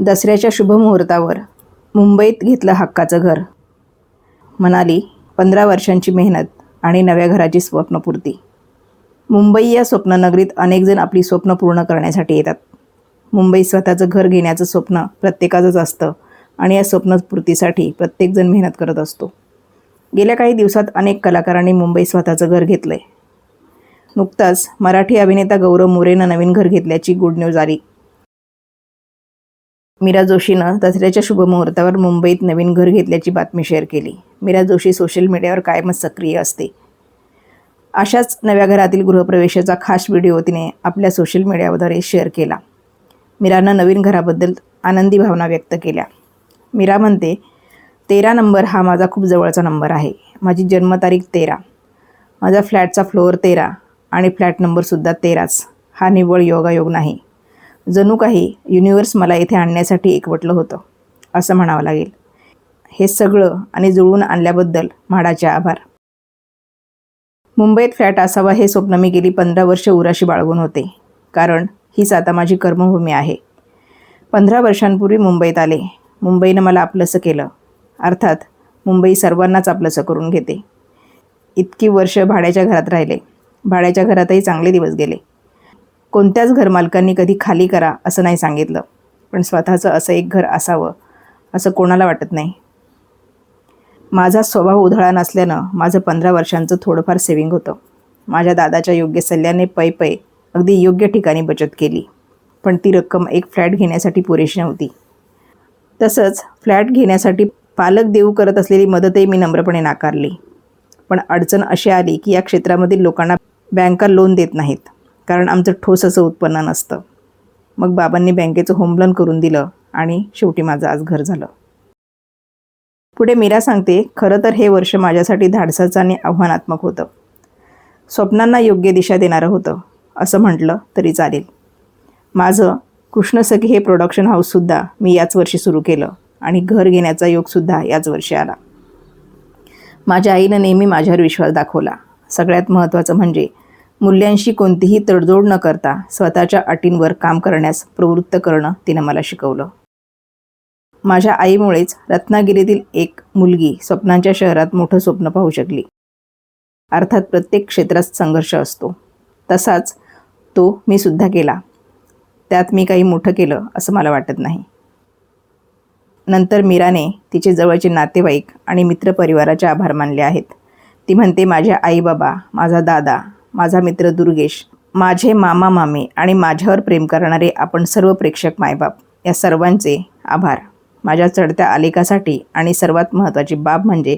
दसऱ्याच्या शुभमुहूर्तावर मुंबईत घेतलं हक्काचं घर. म्हणाली पंधरा वर्षांची मेहनत आणि नव्या घराची स्वप्नपूर्ती. मुंबई या स्वप्ननगरीत अनेकजण आपली स्वप्न पूर्ण करण्यासाठी येतात. मुंबईत स्वतःचं घर घेण्याचं स्वप्न प्रत्येकाचंच असतं आणि या स्वप्नपूर्तीसाठी प्रत्येकजण मेहनत करत असतो. गेल्या काही दिवसात अनेक कलाकारांनी मुंबईत स्वतःचं घर घेतलं आहे नुकताच मराठी अभिनेता गौरव मोरेनं नवीन घर घेतल्याची गुड न्यूज आली. मीरा जोशीनं दसऱ्याच्या शुभमुहूर्तावर मुंबईत नवीन घर घेतल्याची बातमी शेअर केली. मीरा जोशी सोशल मीडियावर कायमच सक्रिय असते. अशाच नव्या घरातील गृहप्रवेशाचा खास व्हिडिओ तिने आपल्या सोशल मीडियाद्वारे शेअर केला. मीरानं नवीन घराबद्दल आनंदी भावना व्यक्त केल्या. मीरा म्हणते तेरा नंबर हा माझा खूप जवळचा नंबर आहे. माझी जन्मतारीख तेरा. माझा फ्लॅटचा फ्लोअर तेरा आणि फ्लॅट नंबरसुद्धा तेराच. हा निव्वळ योगायोग नाही. जणू काही युनिवर्स मला इथे आणण्यासाठी एकवटलं होतं असं म्हणावं लागेल. हे सगळं आणि जुळवून आणल्याबद्दल म्हाडाचे आभार. मुंबईत फ्लॅट असावा हे स्वप्न मी गेली पंधरा वर्ष उराशी बाळगून होते कारण हीच आता माझी कर्मभूमी आहे. पंधरा वर्षांपूर्वी मुंबईत आले. मुंबईनं मला आपलंसं केलं. अर्थात मुंबई सर्वांनाच आपलंसं करून घेते. इतकी वर्ष भाड्याच्या घरात राहिले. भाड्याच्या घरातही चांगले दिवस गेले. कोणत्याच घरमालकांनी कधी खाली करा असं नाही सांगितलं. पण स्वतःचं असं एक घर असावं असं कोणाला वाटत नाही. माझा स्वभाव उधळा नसल्यानं माझं पंधरा वर्षांचं थोडंफार सेविंग होतं. माझ्या दादाच्या योग्य सल्ल्याने पै पै अगदी योग्य ठिकाणी बचत केली. पण ती रक्कम एक फ्लॅट घेण्यासाठी पुरेशी नव्हती. तसंच फ्लॅट घेण्यासाठी पालक देऊ करत असलेली मदतही मी नम्रपणे नाकारली. पण अडचण अशी आली की या क्षेत्रामधील लोकांना बँका लोन देत नाहीत. कारण आमचं ठोस असं उत्पन्न नसतं. मग बाबांनी बँकेचं होम लोन करून दिलं आणि शेवटी माझं आज घर झालं. पुढे मीरा सांगते खरं तर हे वर्ष माझ्यासाठी धाडसाचं आणि आव्हानात्मक होतं. स्वप्नांना योग्य दिशा देणारं होतं असं म्हटलं तरी चालेल. माझं कृष्णसखी हे प्रोडक्शन हाऊससुद्धा मी याच वर्षी सुरू केलं आणि घर घेण्याचा योगसुद्धा याच वर्षी आला. माझ्या आईनं नेहमी माझ्यावर विश्वास दाखवला. सगळ्यात महत्त्वाचं म्हणजे मूल्यांशी कोणतीही तडजोड न करता स्वतःच्या अटींवर काम करण्यास प्रवृत्त करणं तिनं मला शिकवलं. माझ्या आईमुळेच रत्नागिरीतील एक मुलगी स्वप्नांच्या शहरात मोठं स्वप्न पाहू शकली. अर्थात प्रत्येक क्षेत्रात संघर्ष असतो. तसाच तो मी सुद्धा केला. त्यात मी काही मोठं केलं असं मला वाटत नाही. नंतर मीराने तिचे जवळचे नातेवाईक आणि मित्रपरिवाराचे आभार मानले आहेत. ती म्हणते माझ्या आई बाबा माझा दादा माझा मित्र दुर्गेश माझे मामा मामी आणि माझ्यावर प्रेम करणारे आपण सर्व प्रेक्षक मायबाप या सर्वांचे आभार. माझ्या चढत्या आलेखासाठी आणि सर्वात महत्त्वाची बाब म्हणजे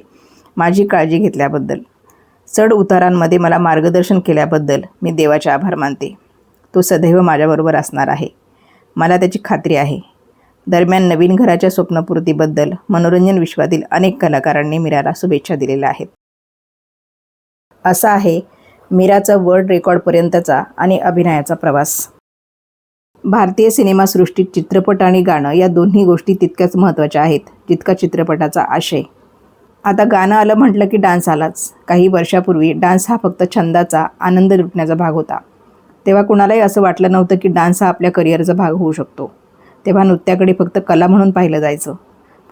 माझी काळजी घेतल्याबद्दल. चढ उतारांमध्ये मला मार्गदर्शन केल्याबद्दल मी देवाचे आभार मानते. तो सदैव माझ्याबरोबर असणार आहे. मला त्याची खात्री आहे. दरम्यान नवीन घराच्या स्वप्नपूर्तीबद्दल मनोरंजन विश्वातील अनेक कलाकारांनी मिराला शुभेच्छा दिलेल्या आहेत. असा आहे मीराचा वर्ल्ड रेकॉर्डपर्यंतचा आणि अभिनयाचा प्रवास. भारतीय सिनेमासृष्टीत चित्रपट आणि गाणं या दोन्ही गोष्टी तितक्याच महत्त्वाच्या आहेत जितका चित्रपटाचा आशय. आता गाणं आलं म्हटलं की डान्स आलाच. काही वर्षापूर्वी डान्स हा फक्त छंदाचा आनंद लुटण्याचा भाग होता. तेव्हा कुणालाही असं वाटलं नव्हतं की डान्स हा आपल्या करिअरचा भाग होऊ शकतो. तेव्हा नृत्याकडे फक्त कला म्हणून पाहिलं जायचं.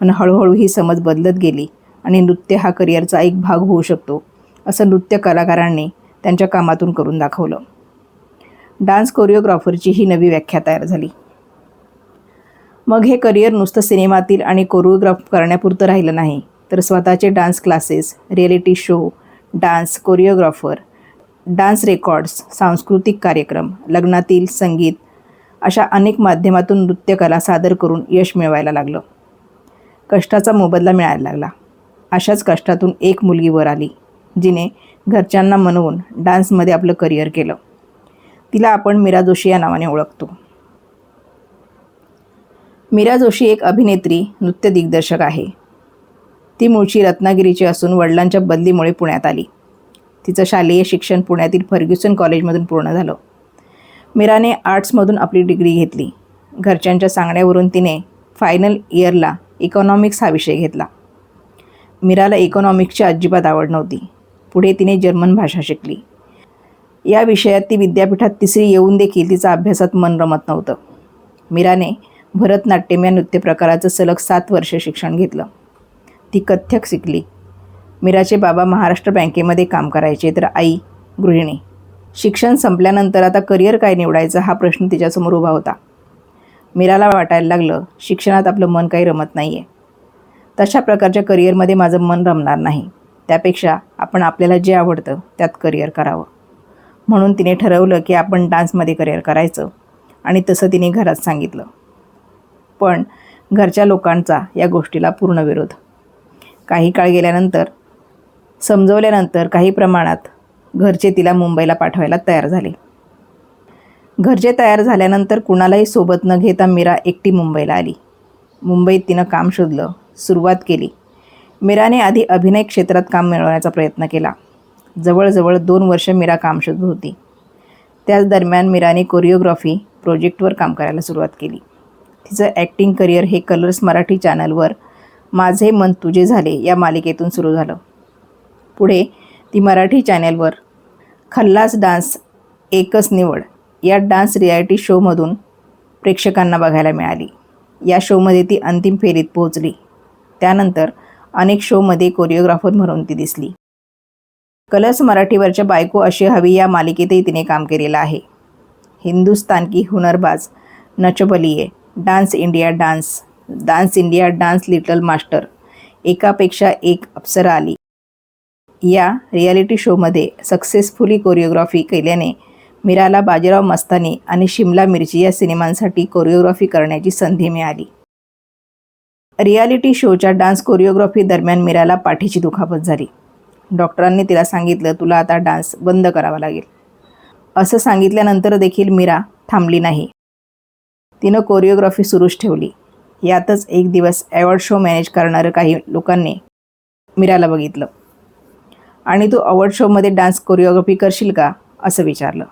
पण हळूहळू ही समज बदलत गेली आणि नृत्य हा करिअरचा एक भाग होऊ शकतो असं नृत्य कलाकारांनी त्यांच्या कामातून करून दाखवलं. डान्स कोरिओग्राफरची ही नवी व्याख्या तयार झाली. मग हे करिअर नुसतं सिनेमातील आणि कोरिओग्राफ करण्यापुरतं राहिलं नाही तर स्वतःचे dance classes reality show dance choreographer dance records सांस्कृतिक कार्यक्रम लग्नातील संगीत अशा अनेक माध्यमातून नृत्यकला सादर करून यश मिळवायला लागलं. कष्टाचा मोबदला मिळायला लागला. अशाच कष्टातून एक मुलगी वर आली. जिने घरच्यांना मनवून डान्समध्ये आपलं करिअर केलं. तिला आपण मीरा जोशी या नावाने ओळखतो. मीरा जोशी एक अभिनेत्री नृत्य दिग्दर्शक आहे. ती मूळची रत्नागिरीची असून वडिलांच्या बदलीमुळे पुण्यात आली. तिचं शालेय शिक्षण पुण्यातील फर्ग्युसन कॉलेजमधून पूर्ण झालं. मीराने आर्ट्समधून आपली डिग्री घेतली. घरच्यांच्या सांगण्यावरून तिने फायनल इयरला इकॉनॉमिक्स हा विषय घेतला. मीराला इकॉनॉमिक्सची अजिबात आवड नव्हती. पुढे तिने जर्मन भाषा शिकली. या विषयात ती विद्यापीठात तिसरी येऊन देखील तिचा अभ्यासात मन रमत नव्हतं. मीराने भरतनाट्यम या नृत्य प्रकाराचं सलग सात वर्ष शिक्षण घेतलं. ती कथ्यक शिकली. मीराचे बाबा महाराष्ट्र बँकेमध्ये काम करायचे तर आई गृहिणी. शिक्षण संपल्यानंतर आता करिअर काय निवडायचं हा प्रश्न तिच्यासमोर उभा होता. मीराला वाटायला लागलं शिक्षणात आपलं मन काही रमत नाही आहे तशा प्रकारच्या करिअरमध्ये माझं मन रमणार नाही. त्यापेक्षा आपण आपल्याला जे आवडतं त्यात करिअर करावं. म्हणून तिने ठरवलं की आपण डान्समध्ये करिअर करायचं. आणि तसं तिने घरात सांगितलं. पण घरच्या लोकांचा या गोष्टीला पूर्ण विरोध. काही काळ गेल्यानंतर समजवल्यानंतर काही प्रमाणात घरचे तिला मुंबईला पाठवायला तयार झाले. घरचे तयार झाल्यानंतर कुणालाही सोबत न घेता मीरा एकटी मुंबईला आली. मुंबईत तिनं काम शोधलं सुरुवात केली. मीराने आधी अभिनय क्षेत्रात काम मिळवण्याचा प्रयत्न केला. जवळजवळ दोन वर्ष मीरा काम शोधत होती. त्याच दरम्यान मीराने कोरिओग्राफी प्रोजेक्टवर काम करायला सुरुवात केली. तिचं ॲक्टिंग करिअर हे कलर्स मराठी चॅनलवर माझे मन तुझे झाले या मालिकेतून सुरू झालं. पुढे ती मराठी चॅनेलवर खल्लास डान्स एकच निवड या डान्स रियालिटी शोमधून प्रेक्षकांना बघायला मिळाली. या शोमध्ये ती अंतिम फेरीत पोहोचली. त्यानंतर अनेक शोमध्ये कोरिओग्राफर म्हणून ती दिसली. कलर्स मराठीवरच्या बायको अशी हवी या मालिकेतही तिने काम केलेलं आहे. हिंदुस्तान की Hunarbaaz Nach Baliye dance India dance dance India dance little master एकापेक्षा एक अप्सरा आली. या रियालिटी शोमध्ये सक्सेसफुली कोरिओग्राफी केल्याने मीराला बाजीराव मस्तानी आणि शिमला मिरची या सिनेमांसाठी कोरिओग्राफी करण्याची संधी मिळाली. रियालिटी शोच्या डान्स कोरिओग्राफी दरम्यान मीराला पाठीची दुखापत झाली. डॉक्टरांनी तिला सांगितलं तुला आता डान्स बंद करावा लागेल. असं सांगितल्यानंतर देखील मीरा थांबली नाही. तिनं कोरिओग्राफी सुरूच ठेवली. यातच एक दिवस अवॉर्ड शो मॅनेज करणारं काही लोकांनी मीराला बघितलं. आणि तू अवॉर्ड शोमध्ये डान्स कोरिओग्राफी करशील का? असं विचारलं.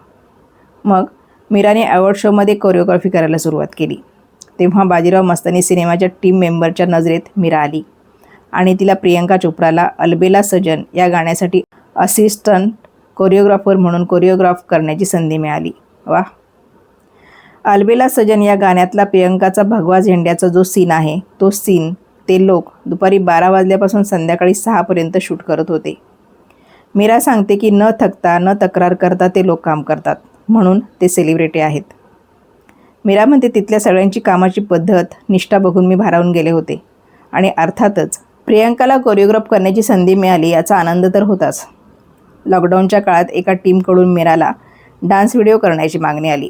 मग मीराने अवॉर्ड शोमध्ये कोरिओग्राफी करायला सुरुवात केली. तेव्हा बाजीराव मस्तानी सिनेमाच्या टीम मेंबरच्या नजरेत मीरा आली आणि तिला प्रियंका चोप्राला अलबेला सजन या गाण्यासाठी असिस्टंट कोरिओग्राफर म्हणून कोरिओग्राफ करण्याची संधी मिळाली. वा अलबेला सजन या गाण्यातला प्रियंकाचा भगवा झेंड्याचा जो सीन आहे तो सीन ते लोक दुपारी बारा वाजल्यापासून संध्याकाळी सहापर्यंत शूट करत होते. मीरा सांगते की न थकता न तक्रार करता ते लोक काम करतात म्हणून ते सेलिब्रिटी आहेत. मीरा म्हणते तिथल्या सगळ्यांची कामाची पद्धत निष्ठा बघून मी भारावून गेले होते. आणि अर्थातच प्रियांकाला कोरिओग्राफ करण्याची संधी मिळाली याचा आनंद तर होताच. लॉकडाऊनच्या काळात एका टीमकडून मीराला डान्स व्हिडिओ करण्याची मागणी आली.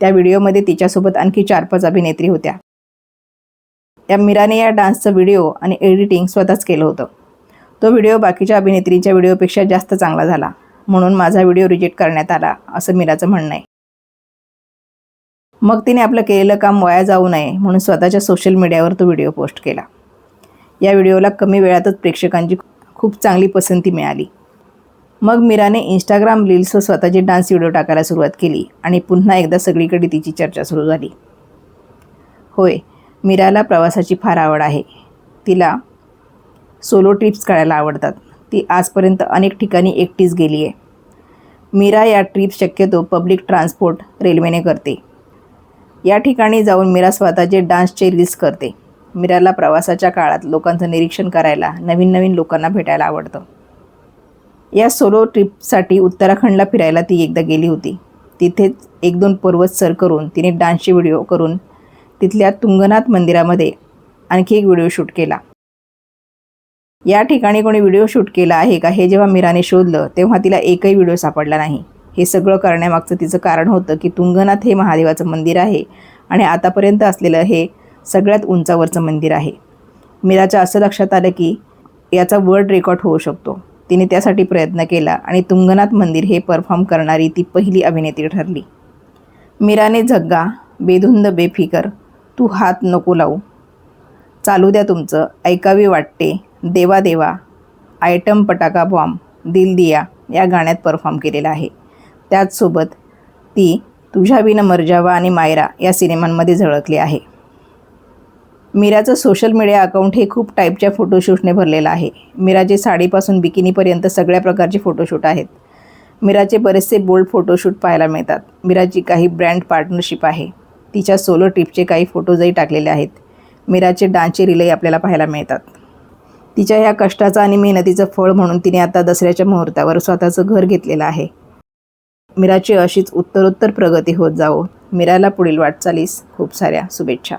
त्या व्हिडिओमध्ये तिच्यासोबत आणखी चार पाच अभिनेत्री होत्या. या मीराने या डान्सचं व्हिडिओ आणि एडिटिंग स्वतःच केलं होतं. तो व्हिडिओ बाकीच्या अभिनेत्रींच्या व्हिडिओपेक्षा जास्त चांगला झाला. म्हणून माझा व्हिडिओ रिजेक्ट करण्यात आला असं मीराचं म्हणणं आहे. मग तिने आपलं केलेलं काम वाया जाऊ नये म्हणून स्वतःच्या सोशल मीडियावर तो व्हिडिओ पोस्ट केला. या व्हिडिओला कमी वेळातच प्रेक्षकांची खूप चांगली पसंती मिळाली. मग मीराने इंस्टाग्राम रील्सवर स्वतःचे डान्स व्हिडिओ टाकायला सुरुवात केली आणि पुन्हा एकदा सगळीकडे तिची चर्चा सुरू झाली. होय मीराला प्रवासाची फार आवड आहे. तिला सोलो ट्रिप्स काढायला आवडतात. ती आजपर्यंत अनेक ठिकाणी एकटीच गेली आहे मीरा या ट्रिप्स शक्यतो पब्लिक ट्रान्सपोर्ट रेल्वेने करते. या ठिकाणी जाऊन मीरा स्वतःचे डान्सचे रील्स करते. मीराला प्रवासाच्या काळात लोकांचं निरीक्षण करायला नवीन नवीन लोकांना भेटायला आवडतं. या सोलो ट्रिपसाठी उत्तराखंडला फिरायला ती एकदा गेली होती. तिथेच एक दोन पर्वत सर करून तिने डान्सचे व्हिडिओ करून तिथल्या तुंगनाथ मंदिरामध्ये आणखी एक व्हिडिओ शूट केला. या ठिकाणी कोणी व्हिडिओ शूट केला आहे का हे जेव्हा मीराने शोधलं तेव्हा तिला एकही व्हिडिओ सापडला नाही. हे सगळं करण्यामागचं तिचं कारण होतं की तुंगनाथ हे महादेवाचं मंदिर आहे आणि आतापर्यंत असलेलं हे सगळ्यात उंचावरचं मंदिर आहे. मीराच्या असं लक्षात आलं की याचा वर्ल्ड रेकॉर्ड होऊ शकतो. तिने त्यासाठी प्रयत्न केला आणि तुंगनाथ मंदिर हे परफॉर्म करणारी ती पहिली अभिनेत्री ठरली. मीराने झग्गा बेधुंद बेफिकर तू हात नको लावू. चालू द्या तुमचं ऐकावी वाटते देवा देवा आयटम पटाका बॉम्ब दिल दिया या गाण्यात परफॉर्म केलेला आहे. त्याचसोबत ती तुझ्या बिन मर्जावा आणि मायरा या सिनेमांमध्ये झळकली आहे. मीराचं सोशल मीडिया अकाउंट हे खूप टाईपच्या फोटोशूटने भरलेलं आहे. मीराचे साडीपासून बिकिनीपर्यंत सगळ्या प्रकारचे फोटोशूट आहेत. मीराचे बरेचसे बोल्ड फोटोशूट पाहायला मिळतात. मीराची काही ब्रँड पार्टनरशिप आहे. तिच्या सोलो ट्रिपचे काही फोटोजही टाकलेले आहेत. मीराचे डान्सचे रिलही आपल्याला पाहायला मिळतात. तिच्या ह्या कष्टाचं आणि मेहनतीचं फळ म्हणून तिने आता दसऱ्याच्या मुहूर्तावर स्वतःचं घर घेतलेलं आहे. मीराची अशीच उत्तरोत्तर प्रगती होत जावो. मीराला पुढील वाटचालीस खूप साऱ्या शुभेच्छा.